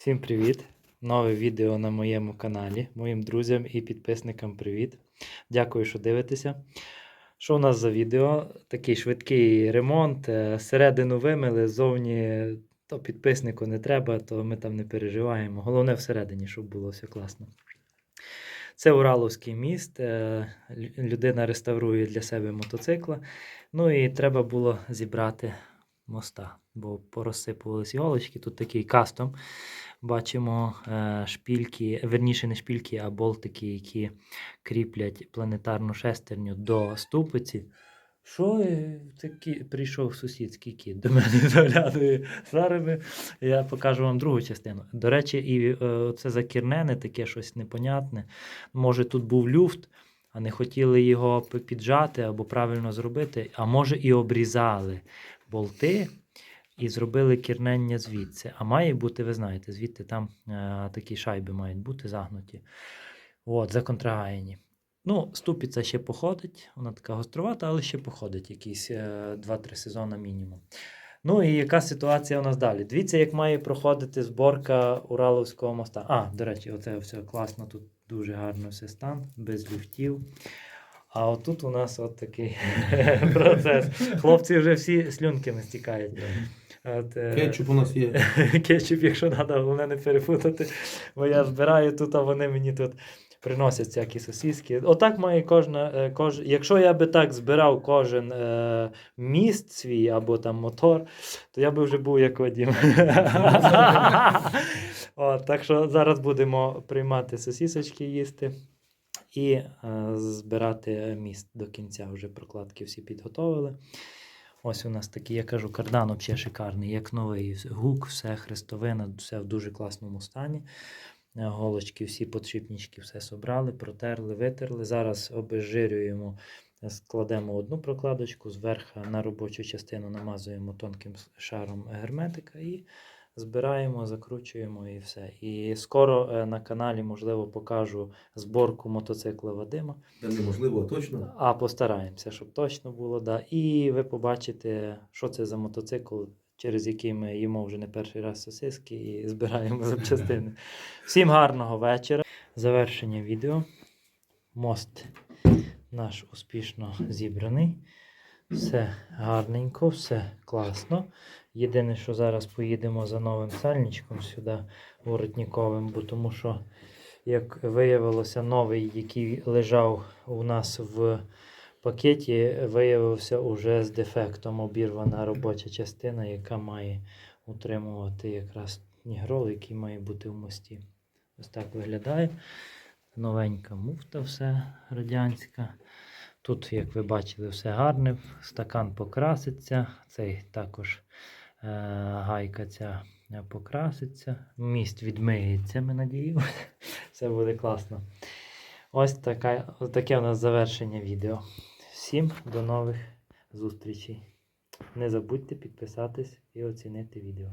Всім привіт! Нове відео на моєму каналі. Моїм друзям і підписникам привіт. Дякую, що дивитеся. Що у нас за відео? Такий швидкий ремонт. Е, Середину вимили, зовні то підписнику не треба, то ми там не переживаємо. Головне всередині, щоб було все класно. Це Ураловський міст. е, Людина реставрує для себе мотоцикла. Ну і треба було зібрати моста, бо порозсипувались іголочки. Тут такий кастом. Бачимо е, шпільки, верніше не шпільки, а болтики, які кріплять планетарну шестерню до ступиці. Що е, такі прийшов сусідський кіт до мене заглядує старими. Я покажу вам другу частину. До речі, і е, це закірнене, таке щось непонятне. Може, тут був люфт, а не хотіли його піджати або правильно зробити, а може і обрізали болти і зробили кірнення звідси. А має бути, ви знаєте, звідти там е, такі шайби мають бути загнуті. От, законтрагаяні. Ну, ступиця ще походить, вона така гостровата, але ще походить якісь е, 2-3 сезони мінімум. Ну і яка ситуація у нас далі? Дивіться, як має проходити зборка Ураловського моста. А, до речі, оце все класно, тут дуже гарно все стан, без люфтів. А отут у нас от такий процес. Хлопці вже всі слюнки не стікають. От, е, Кетчуп у нас є. кетчуп, якщо треба, головне не перепутати. Бо я збираю тут, а вони мені тут приносять всякі сосиски. Отак має кожна. е, Кож... Якщо я би так збирав кожен е, міст свій або там мотор, то я би вже був як Вадім. От, так що зараз будемо приймати сосисочки їсти. І е, збирати міст до кінця. Вже прокладки всі підготовили. Ось у нас такий, я кажу, кардан взагалі шикарний, як новий. Гук, все, хрестовина, все в дуже класному стані. Е, Голочки, всі подшипнички, все собрали, протерли, витерли. Зараз обезжирюємо, е, складемо одну прокладочку, зверху на робочу частину намазуємо тонким шаром герметика і збираємо, закручуємо і все. І скоро е, на каналі, можливо, покажу зборку мотоцикла Вадима. Та неможливо, а точно. А постараємося, щоб точно було. Да. І ви побачите, що це за мотоцикл, через який ми їмо вже не перший раз сосиски і збираємо запчастини. Всім гарного вечора. Завершення відео. Мост наш успішно зібраний. Все гарненько, все класно. Єдине, що зараз поїдемо за новим сальничком сюди, воротніковим, бо тому що, як виявилося, новий, який лежав у нас в пакеті, виявився уже з дефектом обірвана робоча частина, яка має утримувати якраз нігрол, який має бути в мості. Ось так виглядає. Новенька муфта, все радянська. Тут, як ви бачили, все гарне. Стакан покраситься. Цей також е, гайка ця покраситься. Міст відмиється, ми надіємося. Все буде класно. Ось така, ось таке у нас завершення відео. Всім до нових зустрічей. Не забудьте підписатись і оцінити відео.